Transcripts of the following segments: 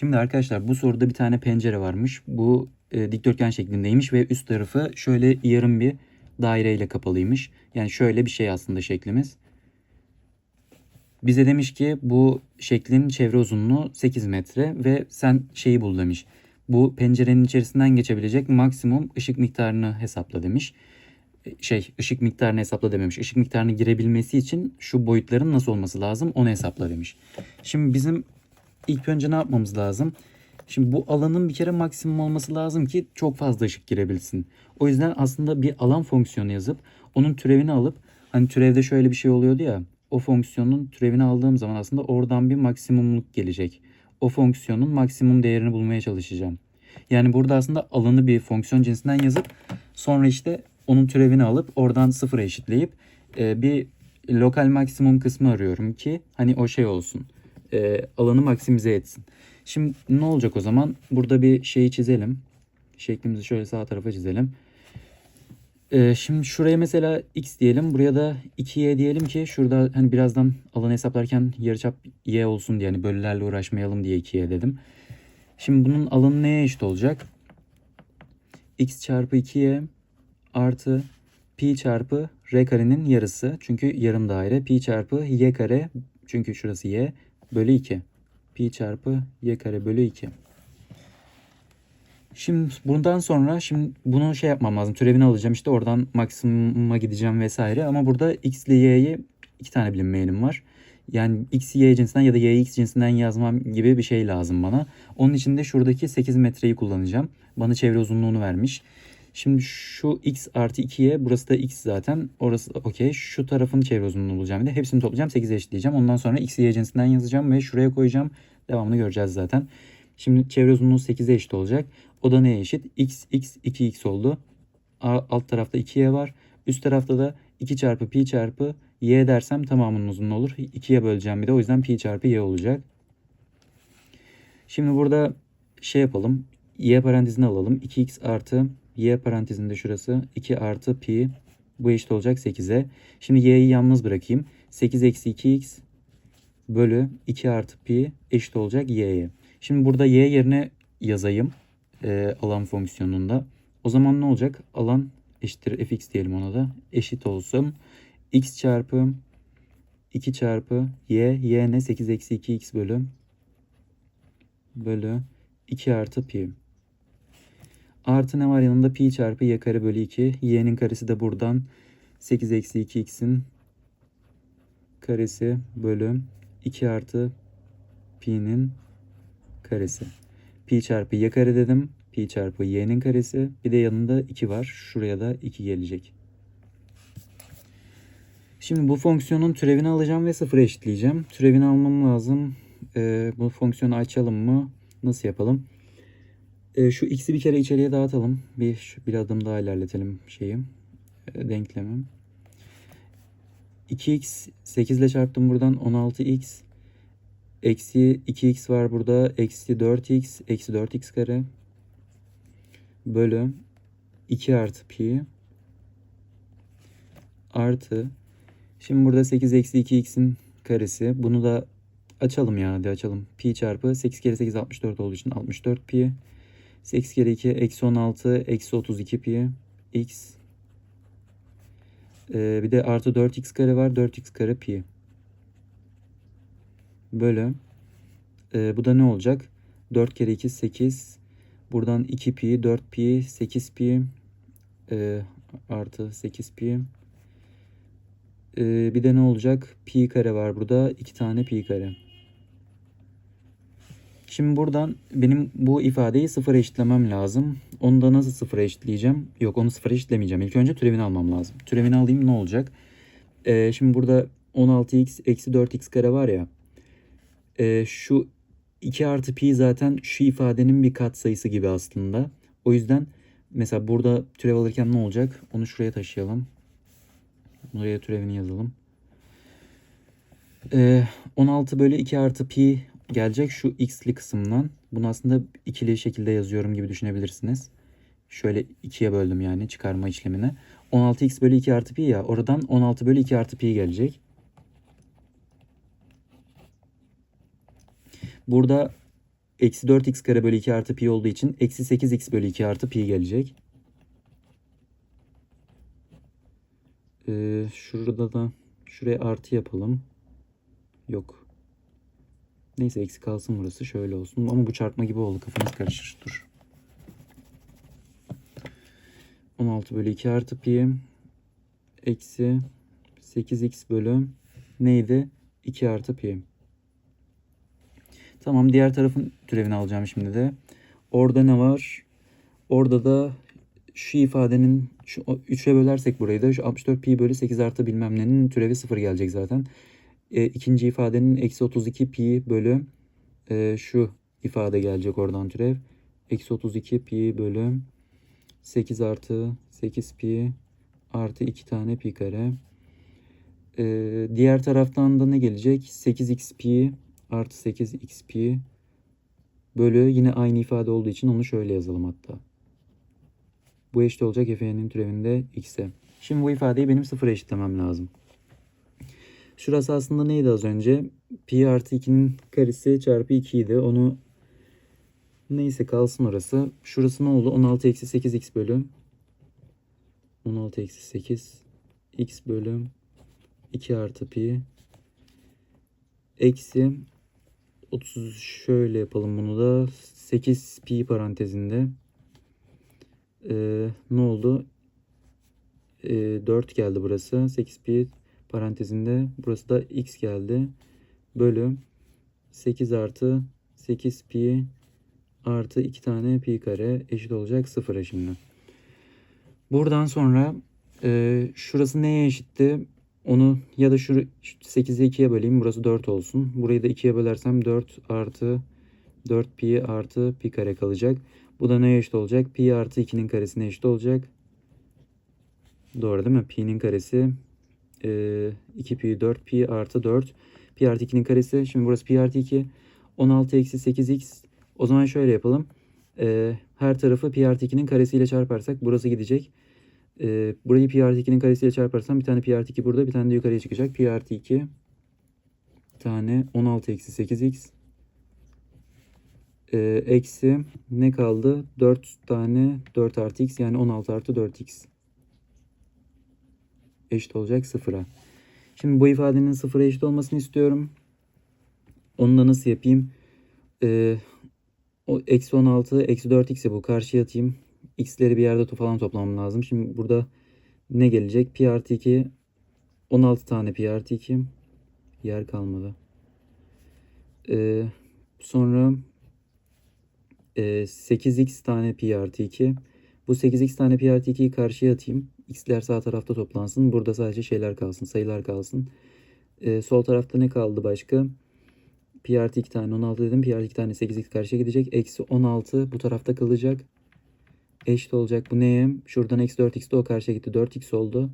Şimdi arkadaşlar bu soruda bir tane pencere varmış. Bu e, dikdörtgen şeklindeymiş ve üst tarafı şöyle yarım bir daireyle kapalıymış. Yani şöyle bir şey aslında şeklimiz. Bize demiş ki bu şeklin çevre uzunluğu 8 metre ve sen şeyi bul demiş. Bu pencerenin içerisinden geçebilecek maksimum ışık miktarını hesapla demiş. E, Şey ışık miktarını hesapla dememiş. Işık miktarını girebilmesi için şu boyutların nasıl olması lazım onu hesapla demiş. Şimdi bizim ilk önce ne yapmamız lazım? Şimdi bu alanın bir kere maksimum olması lazım ki çok fazla ışık girebilsin. O yüzden aslında bir alan fonksiyonu yazıp onun türevini alıp hani türevde şöyle bir şey oluyordu ya o fonksiyonun türevini aldığım zaman aslında oradan bir maksimumluk gelecek. O fonksiyonun maksimum değerini bulmaya çalışacağım. Yani burada aslında alanı bir fonksiyon cinsinden yazıp sonra işte onun türevini alıp oradan sıfıra eşitleyip e, bir lokal maksimum kısmı arıyorum ki hani o şey olsun. E, alanı maksimize etsin. Şimdi ne olacak o zaman? Burada bir şeyi çizelim. Şeklimizi şöyle sağ tarafa çizelim. Ee, şimdi şuraya mesela x diyelim. Buraya da 2y diyelim ki şurada hani birazdan alanı hesaplarken yarıçap y olsun diye hani bölülerle uğraşmayalım diye 2y dedim. Şimdi bunun alanı neye eşit olacak? x çarpı 2y artı pi çarpı r karenin yarısı. Çünkü yarım daire. Pi çarpı y kare çünkü şurası y bölü 2. Pi çarpı y kare bölü 2. Şimdi bundan sonra şimdi bunu şey yapmam lazım. Türevini alacağım işte oradan maksimuma gideceğim vesaire. Ama burada x ile y'yi iki tane bilinmeyenim var. Yani x y cinsinden ya da y x cinsinden yazmam gibi bir şey lazım bana. Onun için de şuradaki 8 metreyi kullanacağım. Bana çevre uzunluğunu vermiş. Şimdi şu x artı 2y burası da x zaten. Orası okey. Şu tarafın çevre uzunluğunu bulacağım. Bir de hepsini toplayacağım 8'e eşitleyeceğim. Ondan sonra x y cinsinden yazacağım ve şuraya koyacağım. Devamını göreceğiz zaten. Şimdi çevre uzunluğu 8'e eşit olacak. O da neye eşit? x, x, 2x oldu. Alt tarafta 2y var. Üst tarafta da 2 çarpı pi çarpı y dersem tamamının uzunluğu olur. 2'ye böleceğim bir de o yüzden pi çarpı y olacak. Şimdi burada şey yapalım. y parantezini alalım. 2x artı y parantezinde şurası 2 artı pi bu eşit olacak 8'e. Şimdi y'yi yalnız bırakayım. 8 eksi 2x bölü 2 artı pi eşit olacak y'ye. Şimdi burada y yerine yazayım e, alan fonksiyonunda. O zaman ne olacak? Alan eşittir fx diyelim ona da. Eşit olsun. x çarpı 2 çarpı y. y ne? 8 eksi 2x bölü bölü 2 artı pi. Artı ne var yanında? Pi çarpı y kare bölü 2. y'nin karesi de buradan 8 eksi 2x'in karesi bölü 2 artı pi'nin karesi. Pi çarpı y kare dedim. Pi çarpı y'nin karesi. Bir de yanında 2 var. Şuraya da 2 gelecek. Şimdi bu fonksiyonun türevini alacağım ve sıfıra eşitleyeceğim. Türevini almam lazım. Ee, bu fonksiyonu açalım mı? Nasıl yapalım? Ee, şu x'i bir kere içeriye dağıtalım. Bir, bir adım daha ilerletelim şeyi. e, denklemi. 2x 8 ile çarptım buradan 16x Eksi 2x var burada. Eksi 4x. Eksi 4x kare. Bölü 2 artı pi. Artı. Şimdi burada 8 eksi 2x'in karesi. Bunu da açalım ya. Hadi açalım. Pi çarpı 8 kere 8 64 olduğu için 64 pi. 8 kere 2 eksi 16 eksi 32 pi. x. Ee, bir de artı 4x kare var. 4x kare pi bölü e, bu da ne olacak? 4 kere 2 8 buradan 2 pi 4 pi 8 pi e, artı 8 pi e, bir de ne olacak? Pi kare var burada 2 tane pi kare. Şimdi buradan benim bu ifadeyi sıfıra eşitlemem lazım. Onu da nasıl sıfıra eşitleyeceğim? Yok onu sıfıra eşitlemeyeceğim. İlk önce türevini almam lazım. Türevini alayım ne olacak? E, şimdi burada 16x eksi 4x kare var ya e, şu 2 artı pi zaten şu ifadenin bir katsayısı gibi aslında. O yüzden mesela burada türev alırken ne olacak? Onu şuraya taşıyalım. Buraya türevini yazalım. E, 16 bölü 2 artı pi gelecek şu x'li kısımdan. Bunu aslında ikili şekilde yazıyorum gibi düşünebilirsiniz. Şöyle ikiye böldüm yani çıkarma işlemini. 16x bölü 2 artı pi ya oradan 16 bölü 2 artı pi gelecek. Burada eksi 4x kare bölü 2 artı pi olduğu için eksi 8x bölü 2 artı pi gelecek. Ee, şurada da şuraya artı yapalım. Yok. Neyse eksi kalsın burası. Şöyle olsun. Ama bu çarpma gibi oldu. Kafanız karışır. Dur. 16 bölü 2 artı pi eksi 8x bölü neydi? 2 artı pi. Tamam diğer tarafın türevini alacağım şimdi de. Orada ne var? Orada da şu ifadenin şu 3'e bölersek burayı da şu 64 pi bölü 8 artı bilmem nenin türevi 0 gelecek zaten. E, ikinci ifadenin eksi 32 pi bölü e, şu ifade gelecek oradan türev. Eksi 32 pi bölü 8 artı 8 pi artı 2 tane pi kare. Ee, diğer taraftan da ne gelecek? 8x pi artı 8x pi bölü yine aynı ifade olduğu için onu şöyle yazalım hatta. Bu eşit olacak f'nin türevinde x'e. Şimdi bu ifadeyi benim sıfıra eşitlemem lazım. Şurası aslında neydi az önce? Pi artı 2'nin karesi çarpı 2 idi. Onu neyse kalsın orası. Şurası ne oldu? 16 eksi 8x bölü 16 eksi 8 x bölü 2 artı pi eksi 30 şöyle yapalım bunu da 8 pi parantezinde ee, ne oldu? Ee, 4 geldi burası. 8 pi parantezinde burası da x geldi. Bölü 8 artı 8 pi artı 2 tane pi kare eşit olacak 0'a şimdi. Buradan sonra e, şurası neye eşitti? Onu ya da şu 8'i 2'ye böleyim. Burası 4 olsun. Burayı da 2'ye bölersem 4 artı 4 pi artı pi kare kalacak. Bu da neye eşit olacak? Pi artı 2'nin karesine eşit olacak. Doğru değil mi? Pi'nin karesi e, 2 pi 4 pi artı 4. Pi artı 2'nin karesi. Şimdi burası pi artı 2. 16 eksi 8x. O zaman şöyle yapalım. E, her tarafı pi artı 2'nin karesiyle çarparsak burası gidecek. E, burayı pi artı 2'nin karesiyle çarparsam bir tane pi artı 2 burada bir tane de yukarıya çıkacak. Pi artı 2 tane 16 eksi 8x e, eksi ne kaldı? 4 tane 4 artı x yani 16 artı 4x eşit olacak sıfıra. Şimdi bu ifadenin sıfıra eşit olmasını istiyorum. Onu da nasıl yapayım? Ee, o eksi 16 eksi 4x'e bu karşıya atayım. x'leri bir yerde falan toplamam lazım. Şimdi burada ne gelecek? Pi artı 2 16 tane pi artı 2 yer kalmadı. Ee, sonra e, 8x tane pi artı 2. Bu 8x tane pi artı 2'yi karşıya atayım. x'ler sağ tarafta toplansın. Burada sadece şeyler kalsın. Sayılar kalsın. Ee, sol tarafta ne kaldı başka? Pi artı 2 tane 16 dedim. Pi artı 2 tane 8x karşıya gidecek. Eksi 16 bu tarafta kalacak. Eşit olacak. Bu neye? Şuradan eksi 4x de o karşıya gitti. 4x oldu.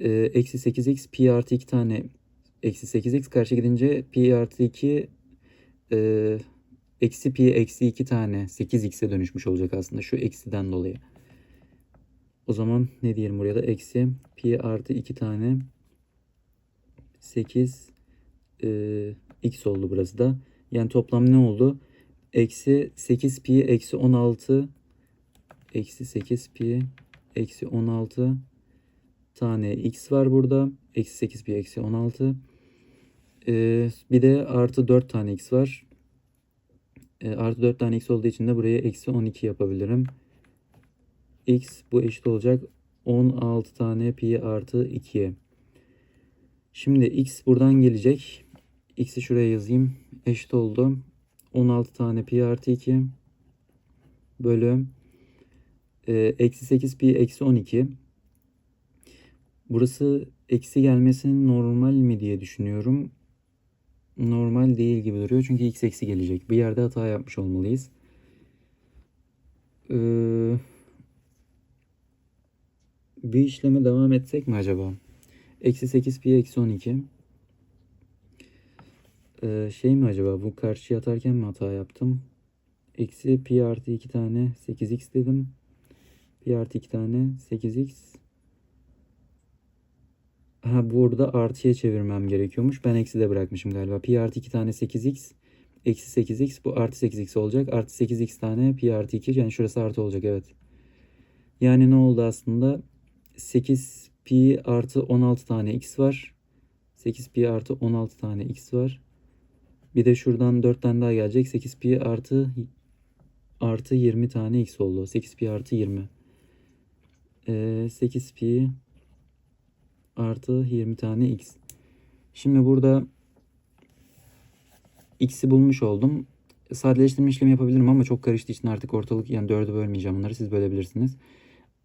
Ee, eksi 8x pi artı 2 tane eksi 8x karşıya gidince pi artı 2 e, eksi pi eksi 2 tane 8x'e dönüşmüş olacak aslında şu eksiden dolayı. O zaman ne diyelim buraya da eksi pi artı 2 tane 8 e, x oldu burası da. Yani toplam ne oldu? Eksi 8 pi eksi 16 eksi 8 pi eksi 16 tane x var burada. Eksi 8 pi eksi 16. Ee, bir de artı 4 tane x var. Ee, artı 4 tane x olduğu için de buraya eksi 12 yapabilirim. x bu eşit olacak 16 tane pi artı 2'ye. Şimdi x buradan gelecek. x'i şuraya yazayım. Eşit oldu. 16 tane pi artı 2 bölü e, eksi 8 pi eksi 12. Burası eksi gelmesi normal mi diye düşünüyorum. Normal değil gibi duruyor. Çünkü x eksi gelecek. Bir yerde hata yapmış olmalıyız. Ee, bir işleme devam etsek mi acaba? Eksi 8 pi eksi 12. Ee, şey mi acaba? Bu karşıya atarken mi hata yaptım? Eksi pi artı 2 tane 8x dedim. Pi artı 2 tane 8x. Ha burada artıya çevirmem gerekiyormuş. Ben eksi de bırakmışım galiba. Pi artı 2 tane 8x eksi 8x bu artı 8x olacak. Artı 8x tane pi artı 2 yani şurası artı olacak evet. Yani ne oldu aslında? 8 pi artı 16 tane x var. 8 pi artı 16 tane x var. Bir de şuradan 4 tane daha gelecek. 8 pi artı artı 20 tane x oldu. 8 pi artı 20. Ee, 8 pi artı 20 tane x. Şimdi burada x'i bulmuş oldum. Sadeleştirme işlemi yapabilirim ama çok karıştığı için artık ortalık yani 4'e bölmeyeceğim bunları. Siz bölebilirsiniz.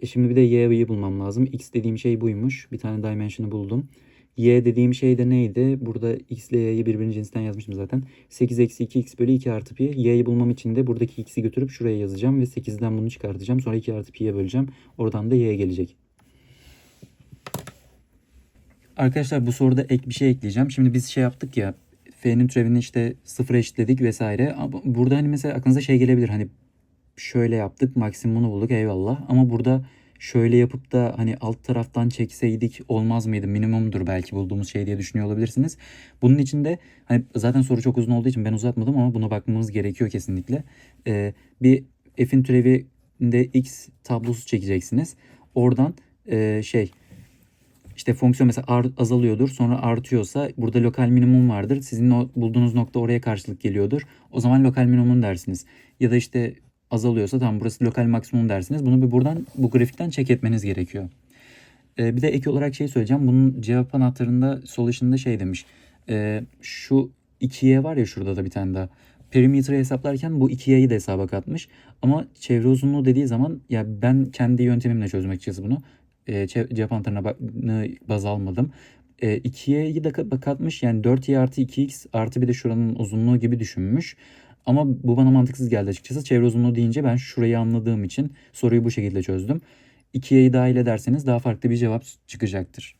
E şimdi bir de y'yi bulmam lazım. x dediğim şey buymuş. Bir tane dimension'ı buldum. y dediğim şey de neydi? Burada x ile y'yi birbirinin cinsinden yazmıştım zaten. 8 eksi 2x bölü 2 artı pi. y'yi bulmam için de buradaki x'i götürüp şuraya yazacağım ve 8'den bunu çıkartacağım. Sonra 2 artı pi'ye böleceğim. Oradan da y gelecek. Arkadaşlar bu soruda ek bir şey ekleyeceğim. Şimdi biz şey yaptık ya f'nin türevini işte sıfıra eşitledik vesaire. Burada hani mesela aklınıza şey gelebilir hani şöyle yaptık maksimumunu bulduk eyvallah. Ama burada şöyle yapıp da hani alt taraftan çekseydik olmaz mıydı? Minimumdur belki bulduğumuz şey diye düşünüyor olabilirsiniz. Bunun için de hani zaten soru çok uzun olduğu için ben uzatmadım ama buna bakmamız gerekiyor kesinlikle. Ee, bir f'in türevinde x tablosu çekeceksiniz. Oradan e, şey işte fonksiyon mesela azalıyordur sonra artıyorsa burada lokal minimum vardır. Sizin o bulduğunuz nokta oraya karşılık geliyordur. O zaman lokal minimum dersiniz. Ya da işte azalıyorsa tamam burası lokal maksimum dersiniz. Bunu bir buradan bu grafikten check etmeniz gerekiyor. Ee, bir de ek olarak şey söyleyeceğim. Bunun cevap anahtarında solution'da şey demiş. Ee, şu 2y var ya şurada da bir tane daha. Perimetre'yi hesaplarken bu 2y'yi de hesaba katmış. Ama çevre uzunluğu dediği zaman ya ben kendi yöntemimle çözmek açıkçası bunu. Ee, çe- cevap anahtarına bak- nı baz almadım. Ee, 2y'yi de kat- katmış. Yani 4y artı 2x artı bir de şuranın uzunluğu gibi düşünmüş. Ama bu bana mantıksız geldi açıkçası. Çevre uzunluğu deyince ben şurayı anladığım için soruyu bu şekilde çözdüm. 2y'yi dahil ederseniz daha farklı bir cevap çıkacaktır.